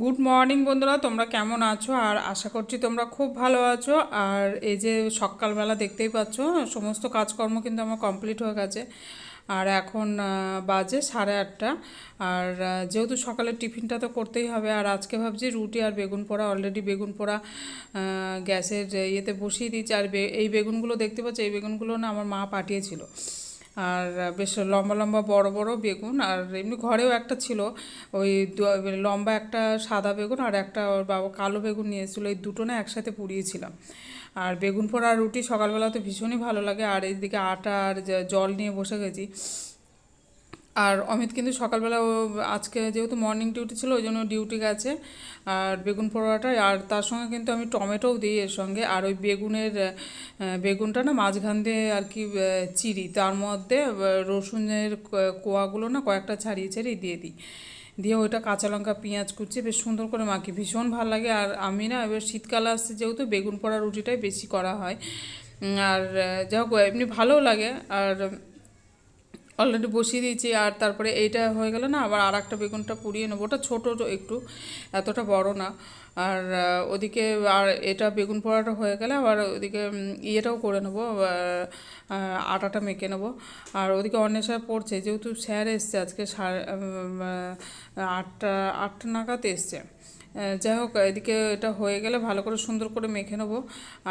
Good morning বন্ধুরা, তোমরা কেমন আছো? আর আশা করছি তোমরা খুব ভালো আছো। আর এই যে সকালবেলা দেখতেই পাচ্ছ, সমস্ত কাজকর্ম কিন্তু আমার কমপ্লিট হয়ে গেছে। আর এখন বাজে সাড়ে আটটা। আর যেহেতু সকালের টিফিনটা তো করতেই হবে, আর আজকে ভাবছি রুটি আর বেগুন পোড়া অলরেডি বেগুন পোড়া গ্যাসের ইয়েতে বসিয়ে দিয়েছি। আর এই বেগুনগুলো দেখতে পাচ্ছি, এই বেগুনগুলো না আমার মা পাঠিয়েছিল। আর বেশ লম্বা লম্বা বড় বড় বেগুন, আর এমনি ঘরেও একটা ছিল। ওই লম্বা একটা সাদা বেগুন আর একটা ওর বাবা কালো বেগুন নিয়েছিল, এই দুটো না একসাথে পুড়িয়েছিলাম। আর বেগুন পোড়া রুটি সকালবেলা তো ভীষণই ভালো লাগে, আর এইদিকে আটা আর জল নিয়ে বসে গেছি। আর অমিত কিন্তু সকালবেলা ও আজকে যেহেতু মর্নিং ডিউটি ছিল, ওই জন্য ডিউটি গেছে। আর বেগুন পোড়াটা, আর তার সঙ্গে কিন্তু আমি টমেটোও দিই এর সঙ্গে। আর ওই বেগুনের বেগুনটা না মাঝখান দিয়ে আর কি চিরি। তার মধ্যে রসুনের কোয়াগুলো না কয়েকটা ছাড়িয়ে ছাড়িয়ে দিয়ে দিই। দিয়ে ওইটা কাঁচা লঙ্কা, পেঁয়াজ কুচি, বেশ সুন্দর করে মাখি। ভীষণ ভালো লাগে। আর আমি না এবার শীতকাল আসছে যেহেতু বেগুন পোড়া রুটিটাই বেশি করা হয়। আর যাই হোক, এমনি ভালোও লাগে। আর অলরেডি বসিয়ে দিয়েছি, আর তারপরে এইটা হয়ে গেলে না আবার আর একটা বেগুনটা পুড়িয়ে নেব। ওটা ছোটো একটু, এতটা বড় না। আর ওদিকে আর এটা বেগুন পোড়াটা হয়ে গেলে আবার ওদিকে ইয়েটাও করে নেব আটাটা মেখে নেব। আর ওদিকে অন্বেষা পড়ছে, যেহেতু স্যার এসছে আজকে সাড়ে আটটা আটটা নাগাদ এসছে। যাই হোক, এদিকে এটা হয়ে গেলে ভালো করে সুন্দর করে মেখে নেব।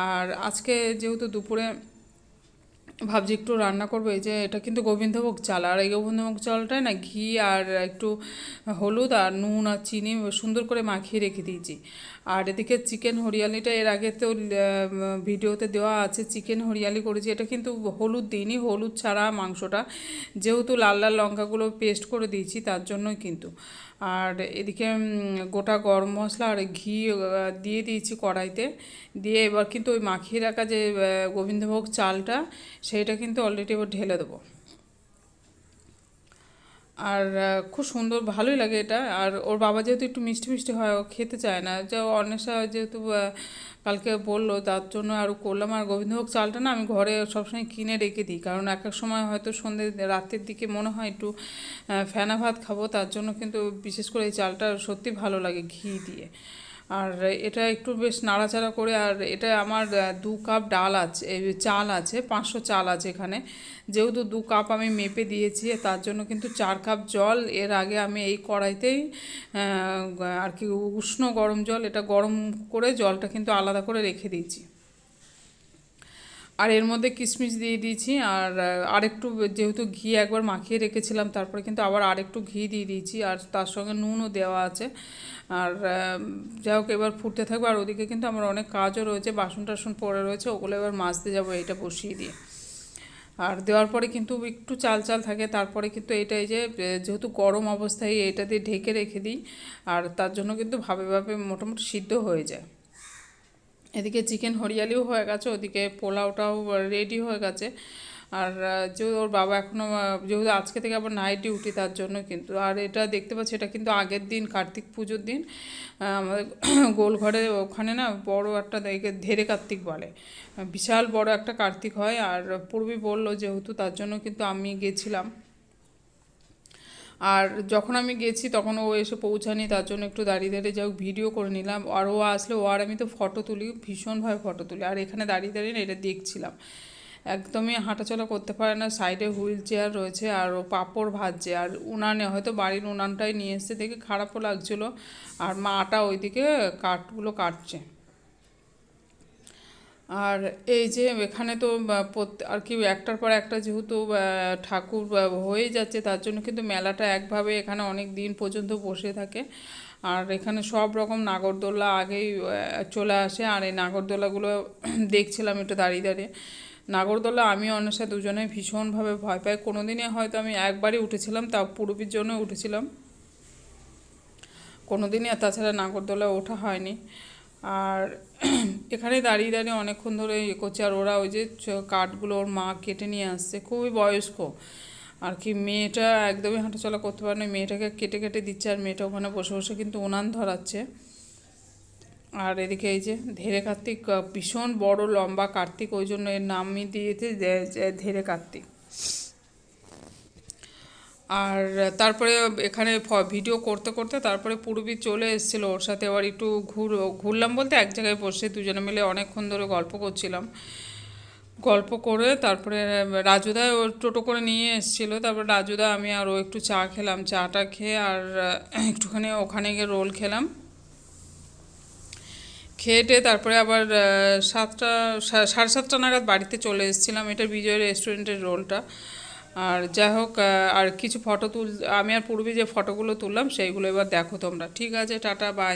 আর আজকে যেহেতু দুপুরে ভাবছি একটু রান্না করব, এই যে এটা কিন্তু গোবিন্দভোগ চাল, আর এই গোবিন্দভোগ চালটাই না ঘি আর একটু হলুদ আর নুন আর চিনি সুন্দর করে মাখিয়ে রেখে দিয়েছি। আর এদিকে চিকেন হরিয়ালিটা এর আগে তো ভিডিওতে দেওয়া আছে, চিকেন হরিয়ালি করেছি। এটা কিন্তু হলুদ দিইনি, হলুদ ছাড়া মাংসটা। যেহেতু লাল লাল লঙ্কাগুলো পেস্ট করে দিয়েছি, তার জন্যই কিন্তু। আর এদিকে গোটা গরম মশলা আর ঘি দিয়ে দিয়েছি কড়াইতে। দিয়ে এবার কিন্তু ওই মাখিয়ে রাখা যে গোবিন্দভোগ চালটা সেইটা কিন্তু অলরেডি এবার ঢেলে দেবো। আর খুব সুন্দর, ভালোই লাগে এটা। আর ওর বাবা যেহেতু একটু মিষ্টি মিষ্টি হয়, ও খেতে চায় না। যে অন্বেষা যেহেতু কালকে বলল, তার জন্য আর করলাম। আর গোবিন্দভোগ চালটা না আমি ঘরে সবসময় কিনে রেখে দিই। কারণ এক এক সময় হয়তো সন্ধ্যে রাতের দিকে মনে হয় একটু ফেনা ভাত খাব। তার জন্য কিন্তু বিশেষ করে এই চালটা সত্যি ভালো লাগে ঘি দিয়ে। আর এটা একটু বেশ নাড়াচাড়া করে, আর এটা আমার দু কাপ ডাল আছে চাল আছে, পাঁচশো চাল আছে এখানে। যেহেতু দু কাপ আমি মেপে দিয়েছি, তার জন্য কিন্তু চার কাপ জল। এর আগে আমি এই কড়াইতেই আর কি, উষ্ণ গরম জল, এটা গরম করে জলটা কিন্তু আলাদা করে রেখে দিয়েছি। আর এর মধ্যে কিশমিশ দিয়ে দিয়েছি, আর আরেকটু যেহেতু ঘি একবার মাখিয়ে রেখেছিলাম, তারপরে কিন্তু আবার আরেকটু ঘি দিয়ে দিয়েছি, আর তার সঙ্গে নুনও দেওয়া আছে। আর যাই হোক, এবার ফুটতে থাকবে, আর ওদিকে কিন্তু আমার অনেক কাজও রয়েছে বাসন টাসন পড়ে রয়েছে, ওগুলো এবার মাজতে যাব এইটা বসিয়ে দিয়ে। আর দেওয়ার পরে কিন্তু একটু চাল চাল থাকে, তারপরে কিন্তু এটা এই যে যেহেতু গরম অবস্থায় এটা দিয়ে ঢেকে রেখে দিই, আর তার জন্য কিন্তু ভাবে ভাবে মোটামুটি সিদ্ধ হয়ে যায়। এদিকে চিকেন হরিয়ালিও হয়ে গেছে, ওদিকে পোলাওটাও রেডি হয়ে গেছে। আর যেহেতু ওর বাবা এখনও যেহেতু আজকে থেকে আবার নাইট ডিউটি তার জন্য কিন্তু, আর এটা দেখতে পাচ্ছি, এটা কিন্তু আগের দিন, কার্তিক পুজোর দিন। আমাদের গোলঘরে ওখানে না বড় একটা একে ধেরে কার্তিক বলে। বিশাল বড় একটা কার্তিক হয়, আর পূর্বী বলল যেহেতু তার জন্য কিন্তু আমি গেছিলাম। আর যখন আমি গেছি তখন ও এসে পৌঁছানি তার জন্য একটু দাঁড়িয়ে দাঁড়িয়ে যাই ভিডিও করে নিলাম। আর ও আসলে, ও আর আমি তো ফটো তুলি, ভীষণভাবে ফটো তুলি। আর এখানে দাঁড়িয়ে দাঁড়িয়ে এটা দেখছিলাম। একদমই হাঁটাচলা করতে পারে না সাইডে হুইল চেয়ার রয়েছে আর ও পাঁপড় ভাজছে। আর উনানে, হয়তো বাড়ির উনানটাই নিয়ে এসছে, দেখে খারাপও লাগছিল। আর মাটা ওইদিকে কাঠগুলো কাটছে। আর এই যে এখানে তো আর কি একটার পর একটা যেহেতু ঠাকুর হয়ে যাচ্ছে, তার জন্য কিন্তু মেলাটা একভাবে এখানে অনেক দিন পর্যন্ত বসে থাকে। আর এখানে সব রকম নাগরদোলা আগেই চলে আসে। আর এই নাগরদোলাগুলো দেখছিলাম একটু দাঁড়িয়ে দাঁড়িয়ে। নাগরদোলা আমি অন্বেষা দুজনে ভীষণভাবে ভয় পাই। কোনোদিনই হয়তো আমি একবারই উঠেছিলাম তা পুরবির জন্য উঠেছিলাম। কোনোদিনই আর তাছাড়া নাগরদোলা ওঠা হয়নি। আর এখানে দাঁড়িয়ে দাঁড়িয়ে অনেকক্ষণ ধরে ইয়ে করছে, আর ওরা ওই যে কাঠগুলো ওর মা কেটে নিয়ে আসছে, খুবই বয়স্ক। আর কি মেয়েটা একদমই হাঁটাচলা করতে পারে না মেয়েটাকে কেটে কেটে দিচ্ছে, আর মেয়েটা ওখানে বসে বসে কিন্তু উনান ধরাচ্ছে। আর এদিকে এই যে ধেরে কার্তিক ভীষণ বড় লম্বা কার্তিক, ওই জন্য এর নামই দিয়েছে ধেরে কার্তিক। আর তারপরে এখানে ভিডিও করতে করতে তারপরে পূর্বী চলে এসেছিল ওর সাথে। আবার একটু ঘুর, ঘুরলাম বলতে এক জায়গায় বসে দুজনে মিলে অনেকক্ষণ ধরে গল্প করছিলাম। গল্প করে তারপরে রাজুদা ওর টোটো করে নিয়ে এসেছিল। তারপরে রাজুদা, আমি আর ও একটু চা খেলাম। চাটা খেয়ে আর একটুখানি ওখানে গিয়ে রোল খেলাম। খেয়ে তারপরে আবার সাতটা সাড়ে সাতটা নাগাদ বাড়িতে চলে এসেছিলাম। এটা বিজয় রেস্টুরেন্টের রোলটা। আর যাই হোক আর কিছু ফটো তুল আমি আর পূর্বে যে ফটোগুলো তুললাম, সেইগুলো এবার দেখো তোমরা। ঠিক আছে, টাটা বাই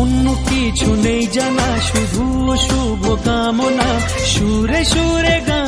অন্য কিছু নেই জানা শুধু শুভ কামনা। সুরে সুরে গান